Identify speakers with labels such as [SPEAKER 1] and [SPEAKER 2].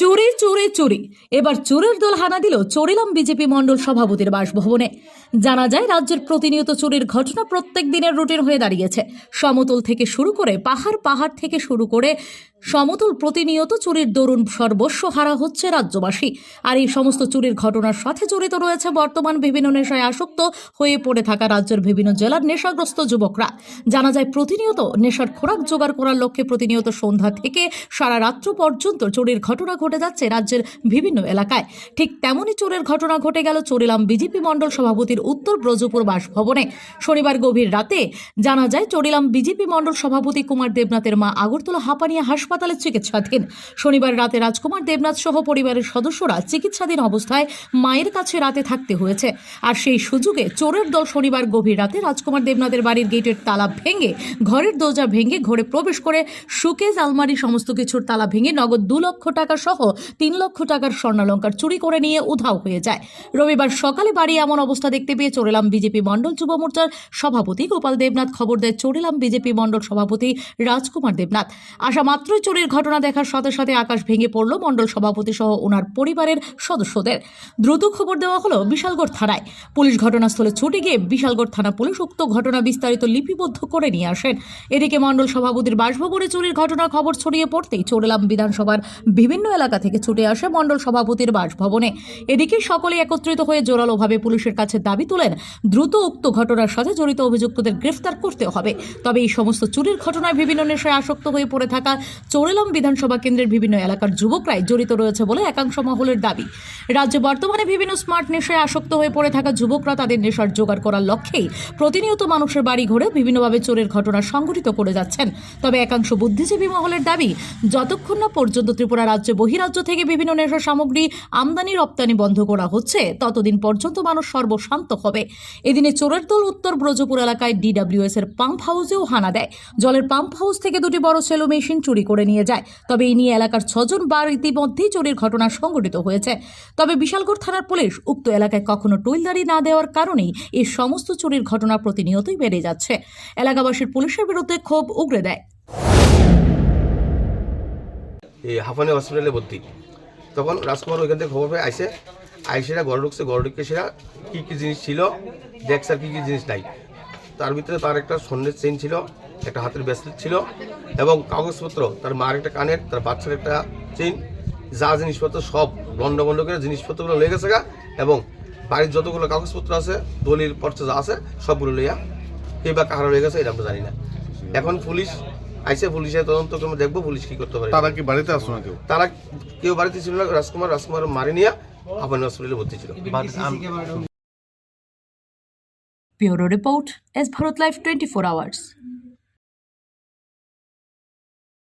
[SPEAKER 1] চুরি চুরি চুরি। এবার চোরের দল হানা দিল চোরিলাম বিজেপি মণ্ডল সভাপতির বাসভবনে। জানা যায়, রাজ্যের প্রতিনিয়ত চুরির ঘটনা প্রত্যেক দিনের রুটিন হয়ে দাঁড়িয়েছে। সমতল থেকে শুরু করে পাহাড় পাহাড় থেকে শুরু করে সমতল প্রতিনিয়ত চুরির দরুন সর্বস্ব হারা হচ্ছে রাজ্যবাসী। আর এই সমস্ত চুরির ঘটনার সাথে জড়িত রয়েছে বর্তমান বিভিন্ন নেশায় আসক্ত হয়ে পড়ে থাকা রাজ্যের বিভিন্ন জেলার নেশাগ্রস্ত যুবকরা। জানা যায়, প্রতিনিয়ত নেশার খোরাক জোগাড় করার লক্ষ্যে প্রতিনিয়ত সন্ধ্যা থেকে সারা রাত্র পর্যন্ত চুরির ঘটনা ঘটে যাচ্ছে রাজ্যের বিভিন্ন এলাকায়। ঠিক তেমনই চোরের ঘটনা ঘটে গেল চোরিলাম বিজেপি মণ্ডল সভাপতির উত্তর ব্রজপুর বাসভবনে। শনিবার গভীর রাতে জানা যায়, চোরিলাম বিজেপি মণ্ডল সভাপতি কুমার দেবনাথের মা আগরতলা হাঁপানিয়া হাসপাতালে চিকিৎসাধীন। শনিবার রাতে রাজকুমার দেবনাথ সহ পরিবারের সদস্যরা চিকিৎসাধীন অবস্থায় মায়ের কাছে রাতে থাকতে হয়েছে। আর সেই সুযোগে চোরের দল শনিবার গভীর রাতে রাজকুমার দেবনাথের বাড়ির গেটের তালা ভেঙে, ঘরের দরজা ভেঙে ঘরে প্রবেশ করে সুকেজ আলমারি সমস্ত কিছুর তালা ভেঙে নগদ দু লক্ষ টাকা সহ তিন লক্ষ টাকার স্বর্ণালঙ্কার চুরি করে নিয়ে উধাও হয়ে যায়। রবিবার সকালে বাড়ি এমন অবস্থা দেখতে পেয়ে চড়েলাম বিজেপি মণ্ডল যুব মোর্চার সভাপতি গোপাল দেবনাথ খবর দেয় চড়েলাম বিজেপি মণ্ডল সভাপতি রাজকুমার দেবনাথ। আসা মাত্রই চুরির ঘটনা দেখার সাথে সাথে আকাশ ভেঙে পড়ল মণ্ডল সভাপতি সহ ওনার পরিবারের সদস্যদের। দ্রুত খবর দেওয়া হলো বিশালগড় থানায়। পুলিশ ঘটনাস্থলে ছুটে গিয়ে বিশালগড় থানা পুলিশ উক্ত ঘটনা বিস্তারিত লিপিবদ্ধ করে নিয়ে আসেন। এদিকে মণ্ডল সভাপতির বাসভবনে চুরির ঘটনার খবর ছড়িয়ে পড়তেই চড়েলাম বিধানসভার বিভিন্ন এলাকা থেকে ছুটে আসে মণ্ডল সভাপতির বাসভবনে। এদিকে সকলে একত্রিত হয়ে জোরালোভাবে পুলিশের কাছে দাবি তোলেন, দ্রুত উক্ত ঘটনার সাথে জড়িত অভিযুক্তদের গ্রেফতার করতে হবে। তবে এই সমস্ত চুরির ঘটনায় বিভিন্ন নেশায় আসক্ত হয়ে পড়ে থাকা চোরেলাম বিধানসভা কেন্দ্রের বিভিন্ন এলাকার যুবকরাই জড়িত রয়েছে বলে একাংশ মহলের দাবি। রাজ্যে বর্তমানে বিভিন্ন স্মার্ট নেশায় আসক্ত হয়ে পড়ে থাকা যুবকরা তাদের নেশার জোগাড় করার লক্ষ্যেই প্রতিনিয়ত মানুষের বাড়ি ঘরে বিভিন্নভাবে চোরের ঘটনা সংঘটিত করে যাচ্ছেন। তবে একাংশ বুদ্ধিজীবী মহলের দাবি, যতক্ষণ না পর্যন্ত ত্রিপুরা রাজ্যে বহিরাজ্য থেকে বিভিন্ন নেশা সামগ্রী আমদানি রপ্তানি বন্ধ করা হচ্ছে, ততদিন পর্যন্ত মানুষ সর্বশান্ত হবে। এদিনে চোরের দল উত্তর ব্রজপুর এলাকায় ডিডাব্লিউএস এর পাম্প হাউসেও হানা দেয়। জলের পাম্প হাউস থেকে দুটি বড় সেলো মেশিন চুরি করে নিয়ে যায়। তবে এই নিয়ে এলাকার ছজন বার ইতিমধ্যেই চুরির ঘটনা সংঘটিত হয়েছে। তবে বিশালগড় থানার পুলিশ উক্ত এলাকায় কখনো টুইলদারি না দেওয়ার কারণেই এই সমস্ত চুরির ঘটনা প্রতিনিয়তই বেড়ে যাচ্ছে। এলাকাবাসীর পুলিশের বিরুদ্ধে ক্ষোভ উগরে দেয়।
[SPEAKER 2] এই হাফানি হসপিটালে ভর্তি। তখন রাজকুমার ওইখান থেকে খবর পেয়ে আইসে। আইসেরা ঘরে ঢুকছে, ঘরে ঢুকে সেরা কী কী জিনিস ছিল দেখছে আর কী কী জিনিস নাই। তার ভিতরে তার একটা স্বর্ণের চেন ছিল। একটা হাতের ব্রেসলেট ছিল এবং কাগজপত্র তার মার একটা কানের তার বাচ্চার একটা চেন যা জিনিসপত্র সব বন্ড বন্ড করে জিনিসপত্রগুলো লেগে গেছে গা এবং বাড়ির যতগুলো কাগজপত্র আছে দলিল পর্চা যা আছে সবগুলো লইয়া কে বা কাহারা লেগে গেছে এটা আমরা জানি না। এখন পুলিশ আইসে পুলিশের তদন্ত করে দেখব পুলিশ কি করতে পারে।
[SPEAKER 3] তারা কি বাড়িতে আসলো না কেউ
[SPEAKER 2] তারা কেউ বাড়িতে ছিল না রাজকুমার রাজকুমার মারি নিয়ে হাফানি হসপিটালে ভর্তি ছিল।
[SPEAKER 1] Bureau report S Bharat live twenty four hours